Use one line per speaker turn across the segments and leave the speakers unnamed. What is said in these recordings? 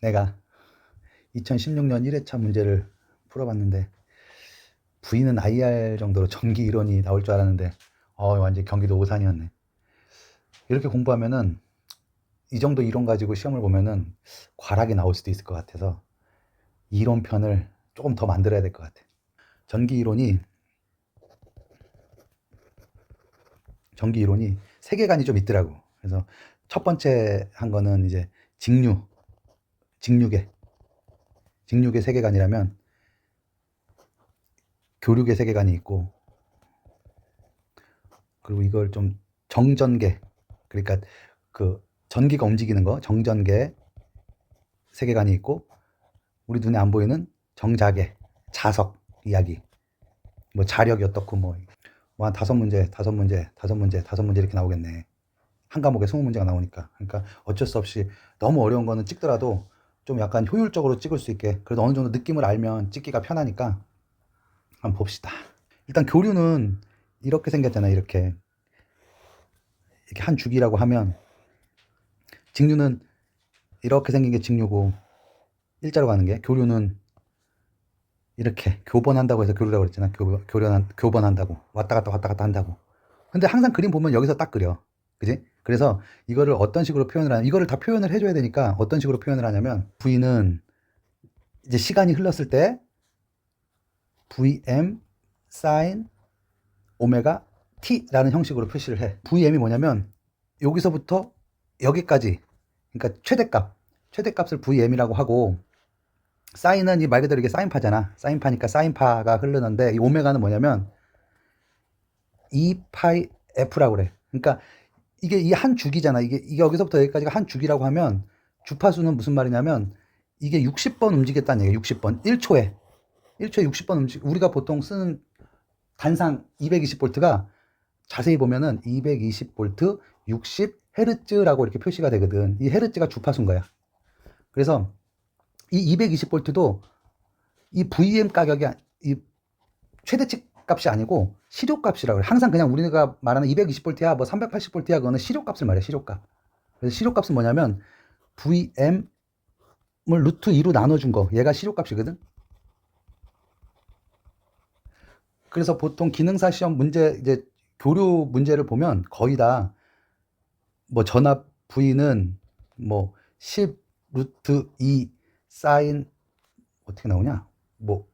내가 2016년 1회차 문제를 풀어봤는데 V는 IR 정도로 전기 이론이 나올 줄 알았는데 어 완전 경기도 오산이었네. 이렇게 공부하면은 이 정도 이론 가지고 시험을 보면은 과락이 나올 수도 있을 것 같아서 이론 편을 조금 더 만들어야 될 것 같아. 전기 이론이 전기 이론이 세계관이 좀 있더라고. 그래서 첫 번째 한 거는 이제 직류, 직류계, 직류계 세계관이라면 교류계 세계관이 있고 그리고 이걸 좀 정전계, 그러니까 그 전기가 움직이는 거 정전계 세계관이 있고 우리 눈에 안 보이는 정자계, 자석 이야기, 뭐 자력이 어떻고 뭐뭐한 다섯 문제, 다섯 문제, 다섯 문제, 다섯 문제 이렇게 나오겠네. 한 과목에 스무 문제가 나오니까. 그러니까 어쩔 수 없이 너무 어려운 거는 찍더라도 좀 약간 효율적으로 찍을 수 있게 그래도 어느 정도 느낌을 알면 찍기가 편하니까 한번 봅시다. 일단 교류는 이렇게 생겼잖아요. 이렇게 이렇게 한 주기라고 하면 직류는 이렇게 생긴 게 직류고 일자로 가는 게 교류는 이렇게 교번한다고 해서 교류라고 그랬잖아. 교, 교련한, 교번한다고. 왔다 갔다 왔다 갔다 한다고. 근데 항상 그림 보면 여기서 딱 그려. 그지? 그래서 이거를 어떤 식으로 표현을 하냐. 이거를 다 표현을 해줘야 되니까 어떤 식으로 표현을 하냐면 V는 이제 시간이 흘렀을 때 VM sin 오메가 T라는 형식으로 표시를 해. VM이 뭐냐면 여기서부터 여기까지 그러니까 최대값 최대값을 VM이라고 하고 사인은 이 말 그대로 이게 사인파잖아. 사인파니까 사인파가 흐르는데 이 오메가는 뭐냐면 2파이 F라고 그래. 그러니까 이게 이 한 주기잖아. 이게, 이게 여기서부터 여기까지가 한 주기라고 하면 주파수는 무슨 말이냐면 이게 60번 움직였다는 얘기야. 60번. 1초에. 1초에 60번 움직 우리가 보통 쓰는 단상 220볼트가 자세히 보면은 220볼트 60 헤르츠라고 이렇게 표시가 되거든. 이 헤르츠가 주파수인 거야. 그래서 이 220볼트도 이 VM 가격이 아- 이 최대치 값이 아니고 실효값이라고 그래. 항상 그냥 우리가 말하는 220볼트야 뭐 380볼트야 그거는 실효값을 말해. 실효값. 그래서 실효값은 뭐냐면 VM을 루트 2로 나눠준 거. 얘가 실효값이거든. 그래서 보통 기능사 시험 문제 이제 교류 문제를 보면 거의 다 뭐 전압 V는 뭐 10 루트 2 사인 어떻게 나오냐? 뭐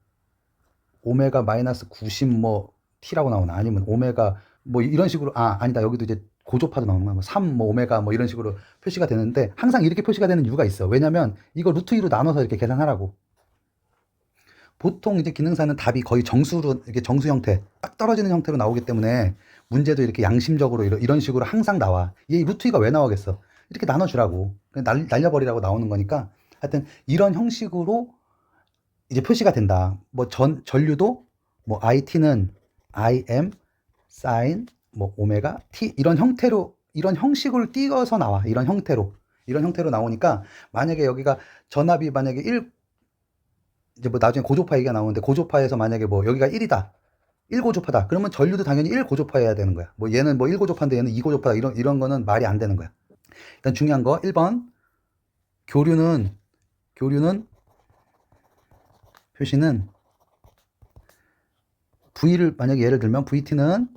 오메가 마이너스 90 뭐 t라고 나오나? 아니면 오메가 뭐 이런 식으로 아 아니다. 여기도 이제 고조파도 나오는 거야. 뭐3 뭐 오메가 뭐 이런 식으로 표시가 되는데 항상 이렇게 표시가 되는 이유가 있어. 왜냐면 이거 루트 2로 나눠서 이렇게 계산하라고. 보통 이제 기능사는 답이 거의 정수로 이렇게 정수 형태 딱 떨어지는 형태로 나오기 때문에 문제도 이렇게 양심적으로 이런, 이런 식으로 항상 나와. 얘 루트 2가 왜 나오겠어? 이렇게 나눠주라고. 날, 날려버리라고 나오는 거니까. 하여튼 이런 형식으로 이제 표시가 된다. 뭐 전 전류도 뭐 IT는 IM sin 뭐 오메가 T 이런 형태로 이런 형식을 띄어서 나와. 이런 형태로. 이런 형태로 나오니까 만약에 여기가 전압이 만약에 1 이제 뭐 나중에 고조파 얘기가 나오는데 고조파에서 만약에 뭐 여기가 1이다. 1고조파다. 그러면 전류도 당연히 1고조파여야 되는 거야. 뭐 얘는 뭐 1고조파인데 얘는 2고조파다. 이런 이런 거는 말이 안 되는 거야. 일단 중요한 거 1번 교류는 교류는 표시는 V를 만약에 예를 들면 VT는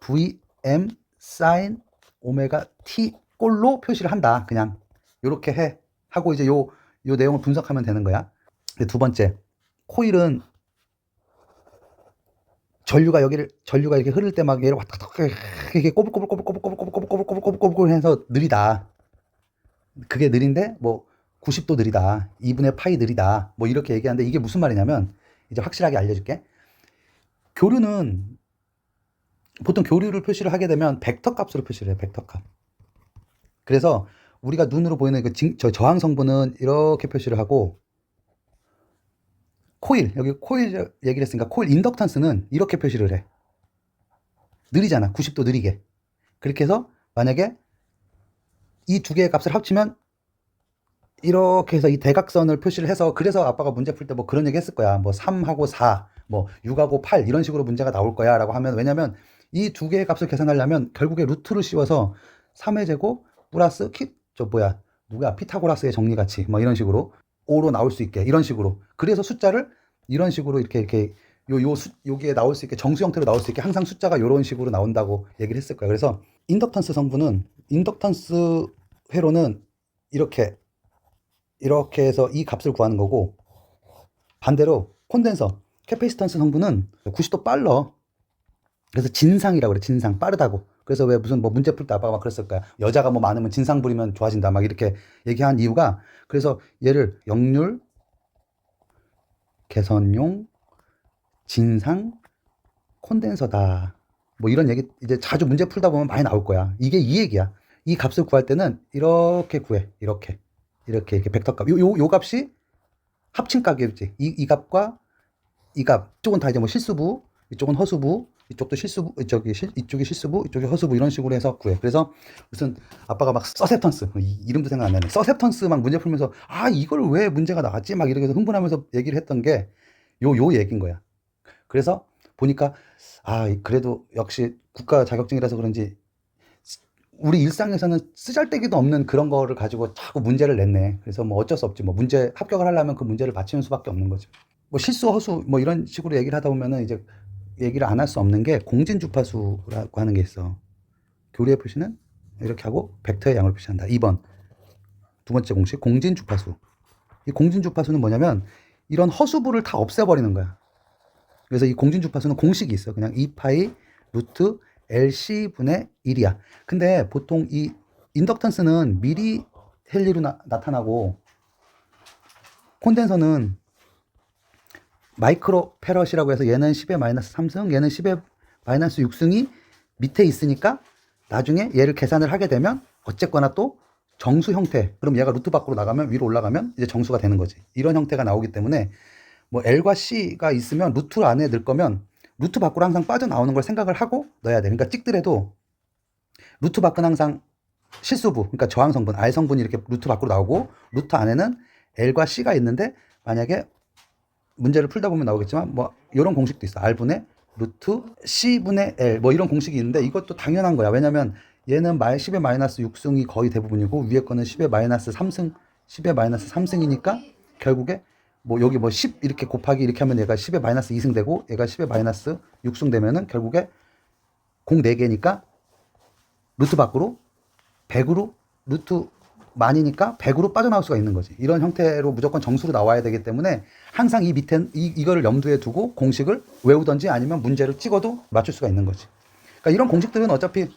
VM sin 오메가 T 꼴로 표시를 한다. 그냥 이렇게 해 하고 이제 요 요 내용을 분석하면 되는 거야. 두 번째 코일은 전류가 여기를 전류가 이렇게 흐를 때 막 얘를 왔다 갔다 이렇게 꼬불꼬불 꼬불꼬불 꼬불꼬불 꼬불꼬불 꼬불꼬불 해서 느리다. 그게 느린데 뭐 90도 느리다. 2분의 파이 느리다. 뭐 이렇게 얘기하는데 이게 무슨 말이냐면 이제 확실하게 알려줄게. 교류는 보통 교류를 표시를 하게 되면 벡터 값으로 표시를 해. 벡터 값. 그래서 우리가 눈으로 보이는 그 징- 저 저항 성분은 이렇게 표시를 하고 코일 여기 코일 얘기를 했으니까 코일 인덕턴스는 이렇게 표시를 해. 느리잖아. 90도 느리게. 그렇게 해서 만약에 이 두 개의 값을 합치면 이렇게 해서 이 대각선을 표시를 해서 그래서 아빠가 문제 풀 때 뭐 그런 얘기 했을 거야. 뭐 3하고 4, 뭐 6하고 8 이런 식으로 문제가 나올 거야 라고 하면 왜냐면 이 두 개의 값을 계산하려면 결국에 루트를 씌워서 3의 제곱 플러스 키, 저 뭐야 누가 피타고라스의 정리같이 뭐 이런 식으로 5로 나올 수 있게 이런 식으로. 그래서 숫자를 이런 식으로 이렇게 이렇게 요, 요, 수, 여기에 나올 수 있게 정수 형태로 나올 수 있게 항상 숫자가 이런 식으로 나온다고 얘기를 했을 거예요. 그래서 인덕턴스 성분은 인덕턴스 회로는 이렇게 이렇게 해서 이 값을 구하는 거고 반대로 콘덴서 캐페시턴스 성분은 90도 빨라. 그래서 진상이라고 그래. 진상 빠르다고. 그래서 왜 무슨 뭐 문제 풀 때 아빠가 막 그랬을 거야. 여자가 뭐 많으면 진상 부리면 좋아진다. 막 이렇게 얘기한 이유가 그래서 얘를 역률 개선용 진상 콘덴서다. 뭐 이런 얘기 이제 자주 문제 풀다 보면 많이 나올 거야. 이게 이 얘기야. 이 값을 구할 때는 이렇게 구해. 이렇게. 이렇게 이렇게 벡터 값. 요, 요, 요 값이 합친 값이겠지. 이, 이 값과 이 값. 이쪽은 다 이제 뭐 실수부, 이쪽은 허수부, 이쪽도 실수부, 이쪽이 실, 이쪽이 실수부, 이쪽이 허수부 이런 식으로 해서 구해. 그래서 무슨 아빠가 막 서셉턴스 이, 이름도 생각 안 나네. 서셉턴스 막 문제 풀면서 아 이걸 왜 문제가 나왔지? 막 이렇게 해서 흥분하면서 얘기를 했던 게 요 요 얘기인 거야. 그래서 보니까 아 그래도 역시 국가 자격증이라서 그런지 우리 일상에서는 쓰잘데기도 없는 그런 거를 가지고 자꾸 문제를 냈네. 그래서 뭐 어쩔 수 없지. 뭐 문제 합격을 하려면 그 문제를 맞추는 수밖에 없는 거죠. 뭐 실수 허수 뭐 이런 식으로 얘기를 하다 보면은 이제 얘기를 안 할 수 없는 게 공진 주파수라고 하는 게 있어. 교리의 표시는 이렇게 하고 벡터의 양으로 표시한다. 2번 두 번째 공식 공진 주파수. 이 공진 주파수는 뭐냐면 이런 허수부를 다 없애버리는 거야. 그래서 이 공진 주파수는 공식이 있어. 그냥 2파이 루트 LC분의 1이야. 근데 보통 이 인덕턴스는 미리 헬리로 나, 나타나고 콘덴서는 마이크로 페럿이라고 해서 얘는 10의 마이너스 3승, 얘는 10의 마이너스 6승이 밑에 있으니까 나중에 얘를 계산을 하게 되면 어쨌거나 또 정수 형태. 그럼 얘가 루트 밖으로 나가면 위로 올라가면 이제 정수가 되는 거지. 이런 형태가 나오기 때문에 뭐 L과 C가 있으면 루트 안에 넣을 거면 루트 밖으로 항상 빠져나오는 걸 생각을 하고 넣어야 돼. 그러니까 찍더라도 루트 밖은 항상 실수부, 그러니까 저항 성분, R 성분이 이렇게 루트 밖으로 나오고 루트 안에는 L과 C가 있는데 만약에 문제를 풀다 보면 나오겠지만 뭐 이런 공식도 있어. R분의 루트 C분의 L 뭐 이런 공식이 있는데 이것도 당연한 거야. 왜냐면 얘는 말 10의 마이너스 6승이 거의 대부분이고 위에 거는 10의 마이너스 3승, 10의 마이너스 3승이니까 결국에 뭐 여기 뭐 10 이렇게 곱하기 이렇게 하면 얘가 10의 마이너스 2승 되고 얘가 10의 마이너스 6승 되면은 결국에 공 4개니까 루트 밖으로 100으로 루트 만이니까 100으로 빠져나올 수가 있는 거지. 이런 형태로 무조건 정수로 나와야 되기 때문에 항상 이 밑에 이, 이거를 염두에 두고 공식을 외우던지 아니면 문제를 찍어도 맞출 수가 있는 거지. 그러니까 이런 공식들은 어차피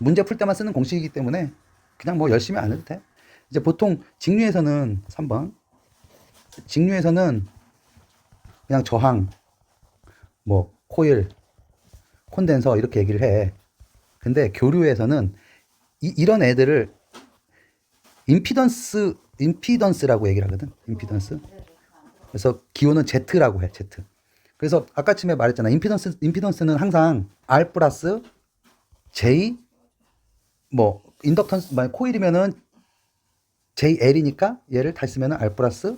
문제 풀 때만 쓰는 공식이기 때문에 그냥 뭐 열심히 안 해도 돼. 이제 보통 직류에서는 3번 직류에서는 그냥 저항, 뭐 코일, 콘덴서 이렇게 얘기를 해. 근데 교류에서는 이, 이런 애들을 임피던스, 임피던스라고 얘기를 하거든. 임피던스. 그래서 기호는 Z라고 해. Z. 그래서 아까쯤에 말했잖아. 임피던스, 임피던스는 항상 R 플러스 J 뭐 인덕턴스 만약 코일이면은 JL이니까 얘를 다시 쓰면은 R 플러스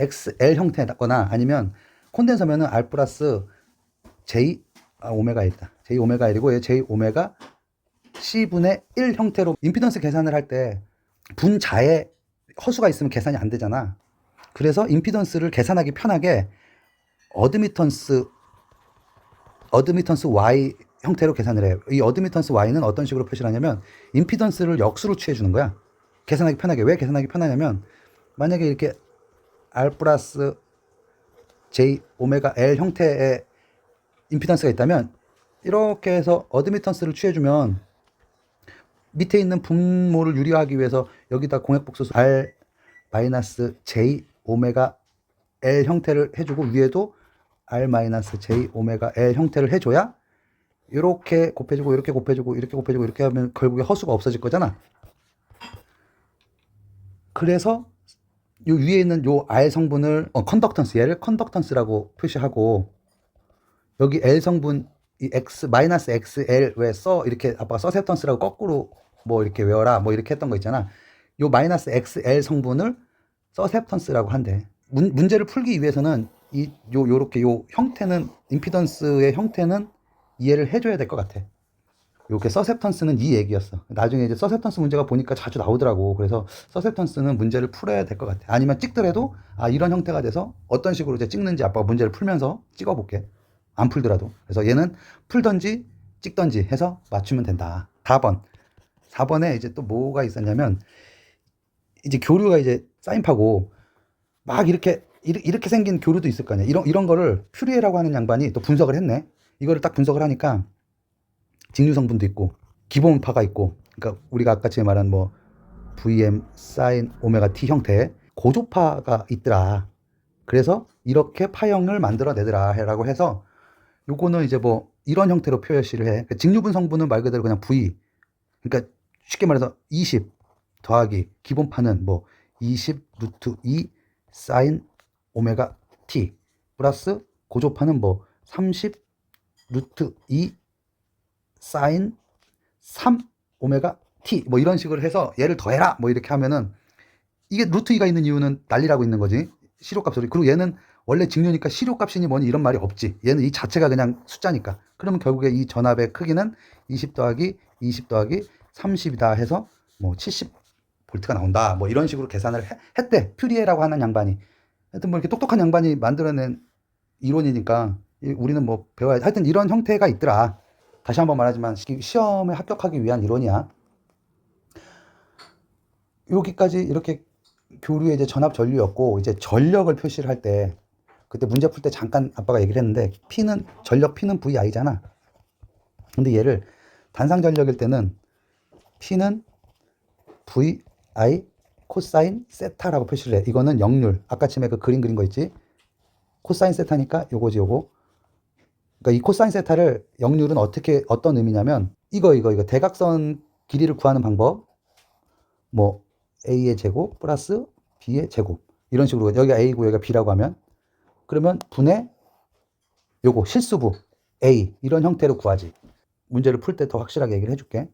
XL 형태거나 아니면 콘덴서면은 R 플러스 J 아, 오메가 1이다. J 오메가 1이고 얘 J 오메가 C분의 1 형태로 임피던스 계산을 할 때 분자에 허수가 있으면 계산이 안 되잖아. 그래서 임피던스를 계산하기 편하게 어드미턴스 어드미턴스 Y 형태로 계산을 해요. 이 어드미턴스 Y는 어떤 식으로 표시를 하냐면 임피던스를 역수로 취해 주는 거야. 계산하기 편하게. 왜 계산하기 편하냐면 만약에 이렇게 R 플러스 J 오메가 L 형태의 임피던스가 있다면 이렇게 해서 어드미턴스를 취해주면 밑에 있는 분모를 유리화하기 위해서 여기다 공액복소수 R 마이너스 J 오메가 L 형태를 해주고 위에도 R 마이너스 J 오메가 L 형태를 해줘야 이렇게 곱해주고 이렇게 곱해주고 이렇게 곱해주고 이렇게 하면 결국에 허수가 없어질 거잖아. 그래서 요 위에 있는 요 R 성분을 어, 컨덕턴스 얘를 컨덕턴스라고 표시하고 여기 L 성분 이 X 마이너스 XL 왜 써 이렇게 아빠가 서셉턴스라고 거꾸로 뭐 이렇게 외워라 뭐 이렇게 했던 거 있잖아. 요 마이너스 XL 성분을 서셉턴스라고 한대. 문, 문제를 풀기 위해서는 이 요 요렇게 요 형태는 임피던스의 형태는 이해를 해줘야 될 것 같아. 요게 서셉턴스는 이 얘기였어. 나중에 이제 서셉턴스 문제가 보니까 자주 나오더라고. 그래서 서셉턴스는 문제를 풀어야 될 것 같아. 아니면 찍더라도 아 이런 형태가 돼서 어떤 식으로 이제 찍는지 아빠가 문제를 풀면서 찍어볼게. 안 풀더라도. 그래서 얘는 풀던지 찍던지 해서 맞추면 된다. 4번. 4번에 이제 또 뭐가 있었냐면 이제 교류가 이제 사인파고 막 이렇게 이렇게 생긴 교류도 있을 거 아니야. 이런 이런 거를 퓨리에라고 하는 양반이 또 분석을 했네. 이거를 딱 분석을 하니까 직류 성분도 있고 기본파가 있고 그러니까 우리가 아까 전에 말한 뭐 VM 사인 오메가 T 형태의 고조파가 있더라. 그래서 이렇게 파형을 만들어내더라 라고 해서 요거는 이제 뭐 이런 형태로 표시를 해. 그러니까 직류분 성분은 말 그대로 그냥 V. 그러니까 쉽게 말해서 20 더하기 기본파는 뭐 20 루트 2 사인 오메가 T 플러스 고조파는 뭐 30 루트 2 사인 3 오메가 T 뭐 이런 식으로 해서 얘를 더해라 뭐 이렇게 하면은 이게 루트 2가 있는 이유는 난리라고 있는 거지. 시료값 소리 그리고 얘는 원래 직류니까 시료값이니 뭐니 이런 말이 없지. 얘는 이 자체가 그냥 숫자니까. 그러면 결국에 이 전압의 크기는 20 더하기 20 더하기 30이다 해서 뭐 70 볼트가 나온다. 뭐 이런 식으로 계산을 해- 했대. 퓨리에라고 하는 양반이. 하여튼 뭐 이렇게 똑똑한 양반이 만들어낸 이론이니까 이- 우리는 뭐 배워야 하여튼 이런 형태가 있더라 다시 한번 말하지만 시- 시험에 합격하기 위한 이론이야 여기까지 이렇게 교류의 이제 전압 전류였고 이제 전력을 표시를 할 때 그때 문제 풀 때 잠깐 아빠가 얘기를 했는데 P는 전력 P는 VI잖아. 근데 얘를 단상 전력일 때는 P는 VI 코사인 세타라고 표시를 해. 이거는 역률. 아까 처음에 그 그림 그린 거 있지? 코사인 세타니까 요거지 요거. 그러니까 이 코사인 세타를 역률은 어떻게 어떤 의미냐면 이거 이거 이거 대각선 길이를 구하는 방법. 뭐 a의 제곱 플러스 b의 제곱. 이런 식으로 여기가 a고 여기가 b라고 하면 그러면 분의 요거 실수부 a 이런 형태로 구하지. 문제를 풀 때 더 확실하게 얘기를 해줄게.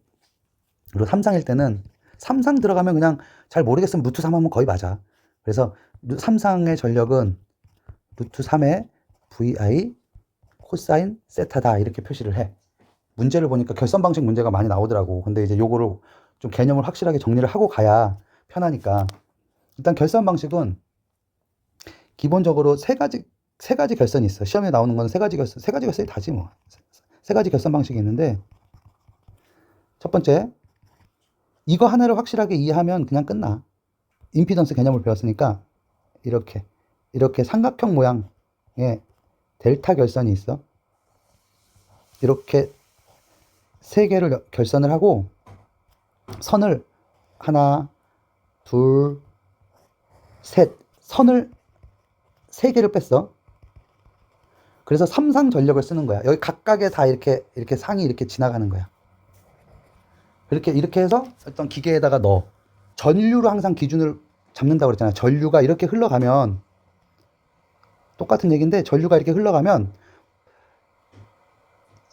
그리고 삼상일 때는 삼상 들어가면 그냥 잘 모르겠으면 루트 3 하면 거의 맞아. 그래서 루- 삼상의 전력은 루트 3의 vi 코사인 세타다 이렇게 표시를 해. 문제를 보니까 결선 방식 문제가 많이 나오더라고. 근데 이제 요거를 좀 개념을 확실하게 정리를 하고 가야 편하니까. 일단 결선 방식은 기본적으로 세 가지 세 가지 결선이 있어. 시험에 나오는 건 세 가지 결선 세 가지 결선이 다지 뭐 세 가지 결선 방식이 있는데 첫 번째 이거 하나를 확실하게 이해하면 그냥 끝나. 임피던스 개념을 배웠으니까 이렇게 이렇게 삼각형 모양의 델타 결선이 있어 이렇게 세 개를 결선을 하고 선을 하나, 둘, 셋 선을 세 개를 뺐어. 그래서 삼상 전력을 쓰는 거야. 여기 각각에 다 이렇게 이렇게 상이 이렇게 지나가는 거야. 이렇게 이렇게 해서 어떤 기계에다가 넣어. 전류로 항상 기준을 잡는다고 그랬잖아. 전류가 이렇게 흘러가면 똑같은 얘기인데 전류가 이렇게 흘러가면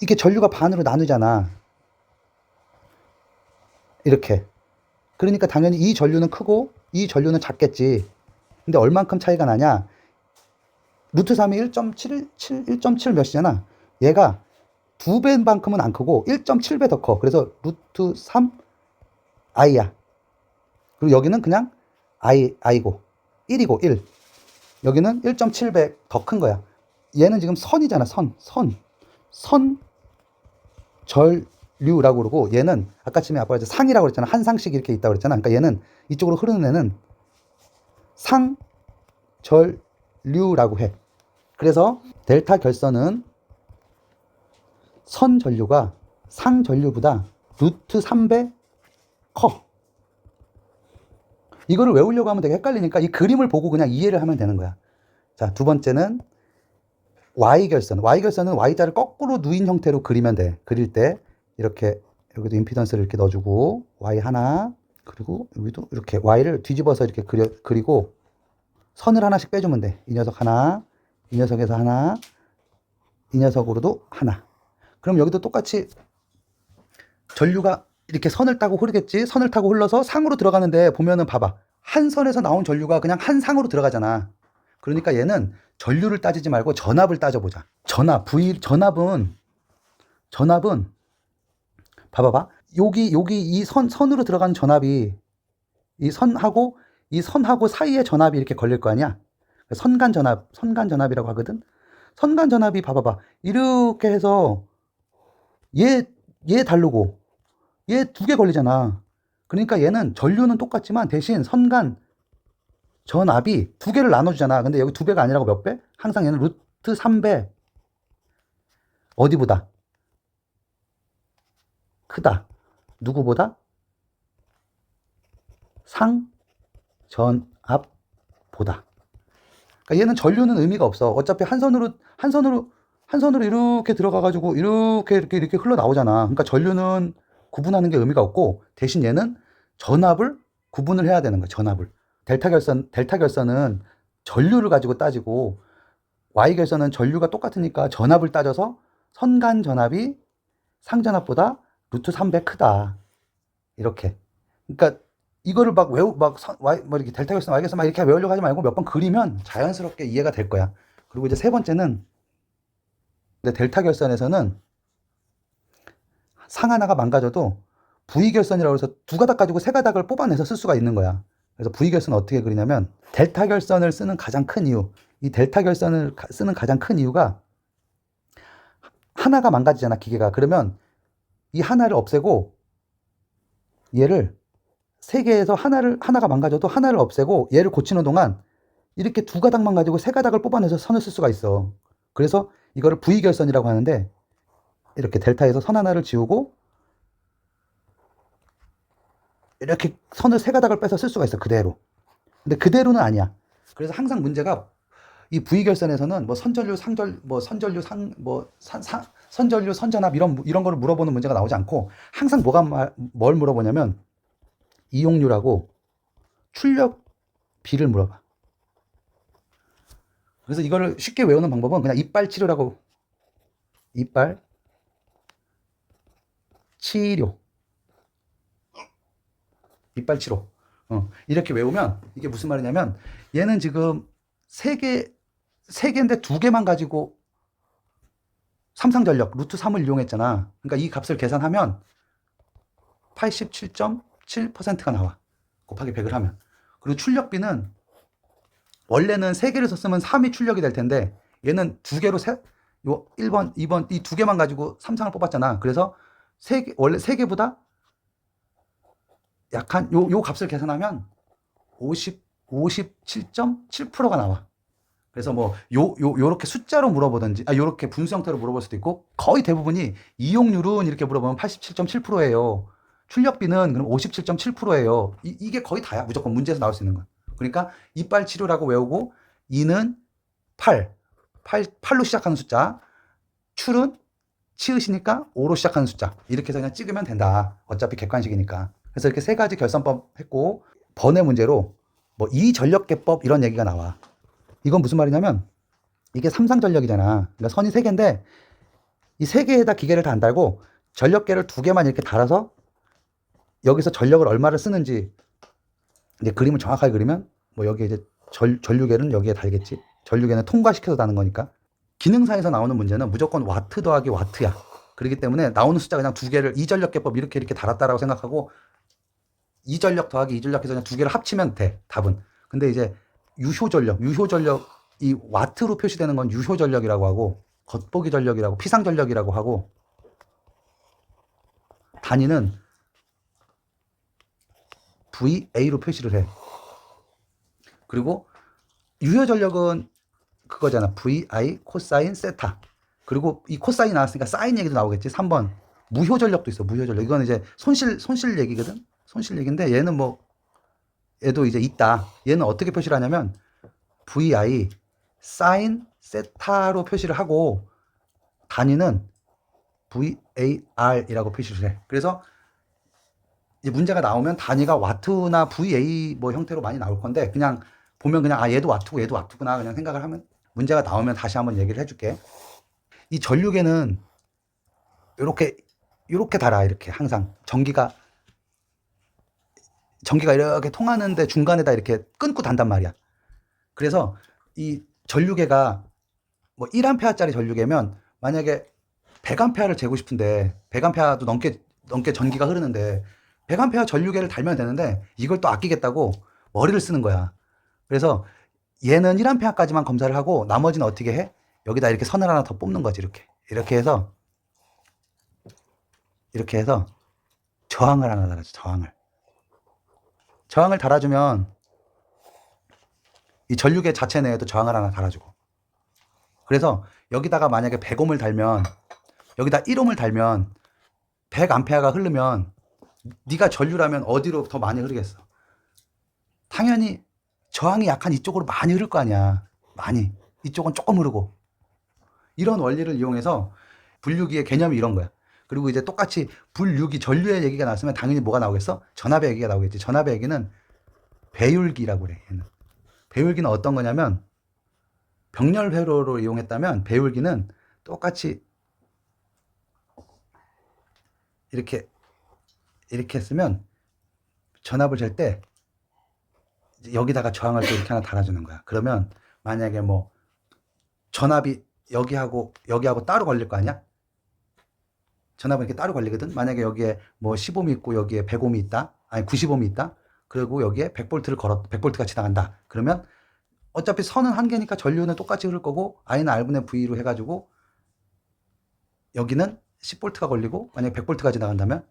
이게 전류가 반으로 나누잖아. 이렇게. 그러니까 당연히 이 전류는 크고 이 전류는 작겠지. 근데 얼만큼 차이가 나냐? 루트 3이 1.7, 1.7 몇이잖아. 얘가 두 배만큼은 안 크고 1.7배 더 커. 그래서 루트 3 i야. 그리고 여기는 그냥 i, i고 1이고 1. 여기는 1.7배 더 큰 거야. 얘는 지금 선이잖아. 선, 선, 선, 전류라고 그러고 얘는 아까 전에 아빠가 이제 상이라고 그랬잖아. 한 상씩 이렇게 있다고 그랬잖아. 그러니까 얘는 이쪽으로 흐르는 애는 상, 전류라고 해. 그래서 델타 결선은 선 전류가 상 전류보다 루트 3배 커. 이거를 외우려고 하면 되게 헷갈리니까 이 그림을 보고 그냥 이해를 하면 되는 거야. 자, 두 번째는 Y 결선. Y 결선은 Y자를 거꾸로 누인 형태로 그리면 돼. 그릴 때 이렇게 여기도 임피던스를 이렇게 넣어주고 Y 하나 그리고 여기도 이렇게 Y를 뒤집어서 이렇게 그려, 그리고 선을 하나씩 빼주면 돼. 이 녀석 하나, 이 녀석에서 하나, 이 녀석으로도 하나. 그럼 여기도 똑같이 전류가 이렇게 선을 타고 흐르겠지? 선을 타고 흘러서 상으로 들어가는데 보면은 봐봐. 한 선에서 나온 전류가 그냥 한 상으로 들어가잖아. 그러니까 얘는 전류를 따지지 말고 전압을 따져보자. 전압, V, 전압은, 전압은 봐봐봐. 여기 여기 이 선 선으로 들어가는 전압이 이 선하고 이 선하고 사이에 전압이 이렇게 걸릴 거 아니야. 선간 전압, 선간 전압이라고 하거든. 선간 전압이 봐봐봐. 이렇게 해서 얘, 얘 다르고 얘 두 개 걸리잖아. 그러니까 얘는 전류는 똑같지만 대신 선간 전압이 두 개를 나눠주잖아. 근데 여기 두 배가 아니라고 몇 배? 항상 얘는 루트 3배. 어디보다? 크다. 누구보다? 상, 전, 앞, 보다. 그러니까 얘는 전류는 의미가 없어. 어차피 한 선으로, 한 선으로, 한 선으로 이렇게 들어가가지고 이렇게 이렇게 이렇게 흘러 나오잖아. 그러니까 전류는 구분하는 게 의미가 없고 대신 얘는 전압을 구분을 해야 되는 거야. 전압을. 델타 결선, 델타 결선은 전류를 가지고 따지고 Y 결선은 전류가 똑같으니까 전압을 따져서 선간 전압이 상전압보다 루트 3배 크다. 이렇게. 그러니까 이거를 막 외우 막 선, Y 뭐 이렇게 델타 결선 Y 결선 막 이렇게 외우려고 하지 말고 몇 번 그리면 자연스럽게 이해가 될 거야. 그리고 이제 세 번째는 델타 결선에서는 상 하나가 망가져도 V 결선이라고 해서 두 가닥 가지고 세 가닥을 뽑아내서 쓸 수가 있는 거야. 그래서 V 결선 어떻게 그리냐면 델타 결선을 쓰는 가장 큰 이유, 이 델타 결선을 가- 쓰는 가장 큰 이유가 하나가 망가지잖아 기계가. 그러면 이 하나를 없애고 얘를 세 개에서 하나를 하나가 망가져도 하나를 없애고 얘를 고치는 동안 이렇게 두 가닥만 가지고 세 가닥을 뽑아내서 선을 쓸 수가 있어. 그래서 이거를 V 결선이라고 하는데 이렇게 델타에서 선 하나를 지우고 이렇게 선을 세 가닥을 빼서 쓸 수가 있어 그대로. 근데 그대로는 아니야. 그래서 항상 문제가 이 V 결선에서는 뭐 선전류, 상절, 뭐 선전류, 상, 뭐 선전류, 선전압 이런 이런 거를 물어보는 문제가 나오지 않고 항상 뭐가 말- 뭘 물어보냐면 이용률하고 출력 비를 물어봐. 그래서 이거를 쉽게 외우는 방법은 그냥 이빨 치료라고 이빨 치료 이빨 치료 어, 이렇게 외우면 이게 무슨 말이냐면 얘는 지금 세 개, 세 개인데 두 개만 가지고 삼상전력 루트 3을 이용했잖아. 그러니까 이 값을 계산하면 87.7%가 나와. 곱하기 100을 하면. 그리고 출력비는 원래는 세 개를 썼으면 3이 출력이 될 텐데 얘는 두 개로 세, 요 1번, 2번 이 두 개만 가지고 삼상을 뽑았잖아. 그래서 세 개, 원래 세 개보다 약한 요, 요 값을 계산하면 50, 57.7%가 나와. 그래서 뭐, 요, 요, 요 렇게 숫자로 물어보든지, 아, 요렇게 분수 형태로 물어볼 수도 있고, 거의 대부분이 이용률은 이렇게 물어보면 87.7%예요. 출력비는 그럼 57.7%예요. 이, 이게 거의 다야. 무조건 문제에서 나올 수 있는 거야. 그러니까 이빨 치료라고 외우고, 이는 8, 8, 8로 시작하는 숫자, 출은 치읓이니까 5로 시작하는 숫자. 이렇게 해서 그냥 찍으면 된다. 어차피 객관식이니까. 그래서 이렇게 세 가지 결선법 했고, 번외 문제로 뭐 이전력계법 이런 얘기가 나와. 이건 무슨 말이냐면 이게 삼상전력이잖아. 그러니까 선이 세 개인데 이 세 개에다 기계를 다 안 달고 전력계를 두 개만 이렇게 달아서 여기서 전력을 얼마를 쓰는지 이제 그림을 정확하게 그리면 뭐 여기 이제 전, 전류계는 여기에 달겠지. 전류계는 통과시켜서 다는 거니까. 기능사에서 나오는 문제는 무조건 와트 더하기 와트야. 그렇기 때문에 나오는 숫자 그냥 두 개를 이전력계법 이렇게 이렇게 달았다라고 생각하고 이전력 더하기 이전력해서 그냥 두 개를 합치면 돼 답은 근데 이제 유효전력 유효전력 이 와트로 표시되는 건 유효전력이라고 하고 겉보기 전력이라고 피상전력이라고 하고 단위는 VA로 표시를 해 그리고 유효전력은 그거잖아. VI 코사인 세타. 그리고 이 코사인 나왔으니까 사인 얘기도 나오겠지 3번. 무효 전력도 있어 무효 전력. 이건 이제 손실 손실 얘기거든? 손실 얘기인데 얘는 뭐 얘도 이제 있다. 얘는 어떻게 표시를 하냐면 VI 사인 세타로 표시를 하고 단위는 VAR이라고 표시를 해. 그래서 이 문제가 나오면 단위가 와트나 VA 뭐 형태로 많이 나올 건데 그냥 보면 그냥 아 얘도 와트고 얘도 와트구나 그냥 생각을 하면 문제가 나오면 다시 한번 얘기를 해줄게. 이 전류계는 이렇게 이렇게 달아 이렇게 항상 전기가 전기가 이렇게 통하는데 중간에다 이렇게 끊고 단단 말이야. 그래서 이 전류계가 뭐 1암페어짜리 전류계면 만약에 100암페어를 재고 싶은데 100암페어도 넘게 넘게 전기가 흐르는데 100A 전류계를 달면 되는데 이걸 또 아끼겠다고 머리를 쓰는 거야. 그래서 얘는 1A까지만 검사를 하고 나머지는 어떻게 해? 여기다 이렇게 선을 하나 더 뽑는 거지 이렇게. 이렇게 해서 이렇게 해서 저항을 하나 달아줘. 저항을. 저항을 달아주면 이 전류계 자체 내에도 저항을 하나 달아주고. 그래서 여기다가 만약에 100옴을 달면 여기다 1옴을 달면 100암페어가 흐르면 네가 전류라면 어디로 더 많이 흐르겠어? 당연히 저항이 약한 이쪽으로 많이 흐를 거 아니야. 많이. 이쪽은 조금 흐르고. 이런 원리를 이용해서 분류기의 개념이 이런 거야. 그리고 이제 똑같이 분류기 전류의 얘기가 나왔으면 당연히 뭐가 나오겠어? 전압의 얘기가 나오겠지. 전압의 얘기는 배율기라고 그래. 얘는. 배율기는 어떤 거냐면 병렬 회로로 이용했다면 배율기는 똑같이 이렇게 이렇게 했으면 전압을 잴때 여기다가 저항을 또 이렇게 하나 달아주는 거야. 그러면 만약에 뭐 전압이 여기하고 여기하고 따로 걸릴 거 아니야? 전압은 이렇게 따로 걸리거든. 만약에 여기에 뭐 15옴이 있고 여기에 100옴이 있다. 아니 90옴이 있다. 그리고 여기에 100볼트를 걸어 100볼트가 지나간다. 그러면 어차피 선은 한 개니까 전류는 똑같이 흐를 거고 I는 R분의 V로 해 가지고 여기는 10볼트가 걸리고 만약에 100볼트가 지나간다면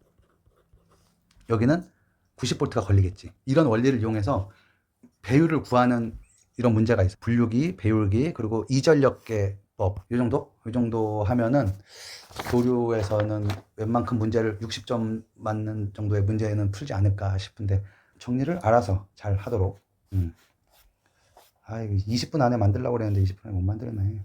여기는 90볼트가 걸리겠지. 이런 원리를 이용해서 배율을 구하는 이런 문제가 있어. 분류기, 배율기, 그리고 이전력계법. 이 정도? 이 정도 하면은 교류에서는 웬만큼 문제를 60점 맞는 정도의 문제는 풀지 않을까 싶은데 정리를 알아서 잘 하도록. 음. 아, 이거 20분 안에 만들려고 그랬는데 20분 안에 못 만들었네.